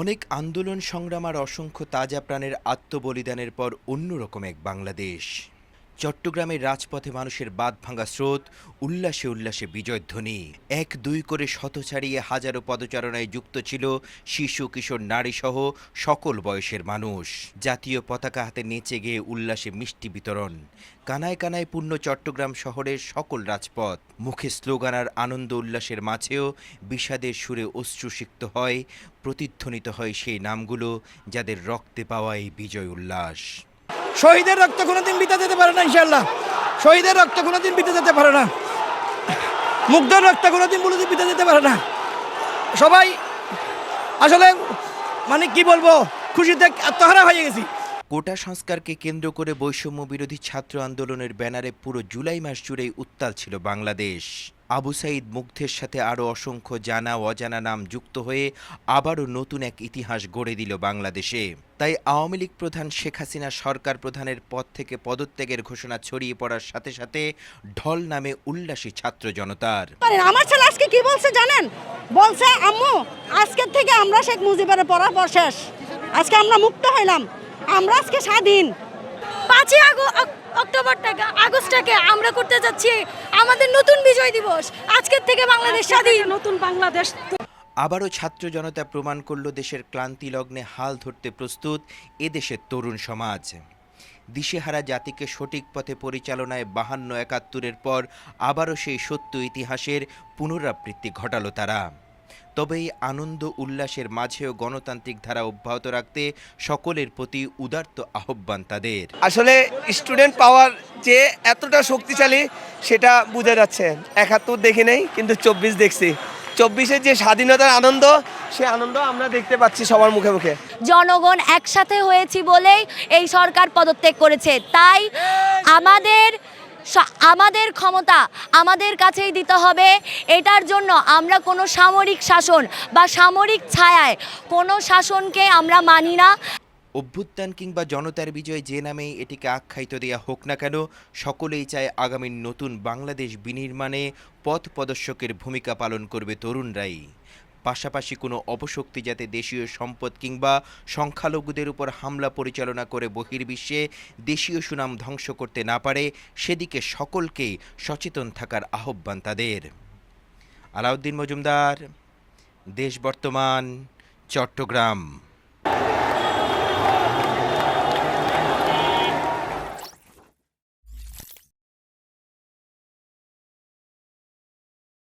অনেক আন্দোলন সংগ্রাম আর অসংখ্য তাজা প্রাণের আত্মবলিদানের পর অন্যরকম এক বাংলাদেশ। চট্টগ্রামের রাজপথে মানুষের বাদ ভাঙা স্রোত, উল্লাসে উল্লাসে বিজয়ধ্বনি। এক, দুই করে শত ছাড়িয়ে হাজারো পদচারণায় যুক্ত ছিল শিশু, কিশোর, নারীসহ সকল বয়সের মানুষ। জাতীয় পতাকা হাতে নেচে গিয়ে উল্লাসে মিষ্টি বিতরণ। কানায় কানায় পূর্ণ চট্টগ্রাম শহরের সকল রাজপথ। মুখে স্লোগান আর আনন্দ উল্লাসের মাঝেও বিষাদের সুরে অশ্রুসিক্ত হয়, প্রতিধ্বনিত হয় সেই নামগুলো যাদের রক্তে পাওয়া এই বিজয় উল্লাস। শহীদের রক্ত কোনোদিন বিতা যেতে পারে না ইনশাল্লাহ শহীদের রক্ত কোনোদিন বিতে যেতে পারে না। মুগ্ধর রক্ত কোনোদিন বলে বিতে যেতে পারে না। সবাই, আসলে মানে কি বলব, খুশিতে আত্মহারা হয়ে গেছি। কোটা সংস্কারকে কেন্দ্র করে বৈষম্য বিরোধী ছাত্র আন্দোলনের ব্যানারে পুরো জুলাই মাস জুড়েই উত্তাল ছিল বাংলাদেশ। আবু সাইদ মুগ্ধের সাথে আরও অসংখ্য জানা অজানা নাম যুক্ত হয়ে আবারও নতুন এক ইতিহাস গড়ে দিল বাংলাদেশে। তাই আওয়ামী লীগ প্রধান শেখ হাসিনা সরকার প্রধানের পদ থেকে পদত্যাগের ঘোষণা ছড়িয়ে পড়ার সাথে সাথে ঢল নামে উল্লাসী ছাত্র জনতার। আমার ছেলে আজকে কি বলছে জানেন? বলছে, আম্মু, আজকের থেকে আমরা শেখ মুজিবের পড়ার পর আজকে আমরা মুক্ত হইলাম। আমরা আজকে স্বাধীন। পাঁচই অক্টোবরটাকে আগস্টটাকে আমরা করতে যাচ্ছি আমাদের নতুন বিজয় দিবস। আজকের থেকে বাংলাদেশ স্বাধীন। নতুন বাংলাদেশ। আবারও ছাত্র জনতা প্রমাণ করল দেশের ক্লান্তি লগ্নে হাল ধরতে প্রস্তুত এদেশের তরুণ সমাজ। দিশেহারা জাতিকে সঠিক পথে পরিচালনায় বাহান্ন একাত্তরের পর আবারও সেই সত্য ইতিহাসের পুনরাবৃত্তি ঘটালো তারা। তবে এই আনন্দ উল্লাসের মাঝেও গণতান্ত্রিক ধারা অব্যাহত রাখতে সকলের প্রতি উদার্ত আহ্বান তাদের। আসলে স্টুডেন্ট পাওয়ার যে এতটা শক্তিশালী সেটা বোঝা যাচ্ছে। একাত্তর দেখি নেই কিন্তু চব্বিশ দেখছি। চব্বিশের যে স্বাধীনতার আনন্দ সে আনন্দ আমরা দেখতে পাচ্ছি সবার মুখে মুখে। জনগণ একসাথে হয়েছি বলেই এই সরকার পদত্যাগ করেছে। তাই আমাদের আমাদের ক্ষমতা আমাদের কাছেই দিতে হবে। এটার জন্য আমরা কোনো সামরিক শাসন বা সামরিক ছায়ায় কোনো শাসনকে আমরা মানি না। অভ্যুত্থান কিংবা জনতার বিজয় যে নামেই এটিকে আখ্যায়িত দেয়া হোক না কেন, সকলেই চায় আগামীর নতুন বাংলাদেশ বিনির্মাণে পথ প্রদর্শকের ভূমিকা পালন করবে তরুণরাই। পাশাপাশি কোনো অপশক্তি যাতে দেশীয় সম্পদ কিংবা সংখ্যালঘুদের উপর হামলা পরিচালনা করে বহির্বিশ্বে দেশীয় সুনাম ধ্বংস করতে না পারে, সেদিকে সকলকে সচেতন থাকার আহ্বান তাদের। আলাউদ্দিন মজুমদার, দেশ বর্তমান, চট্টগ্রাম।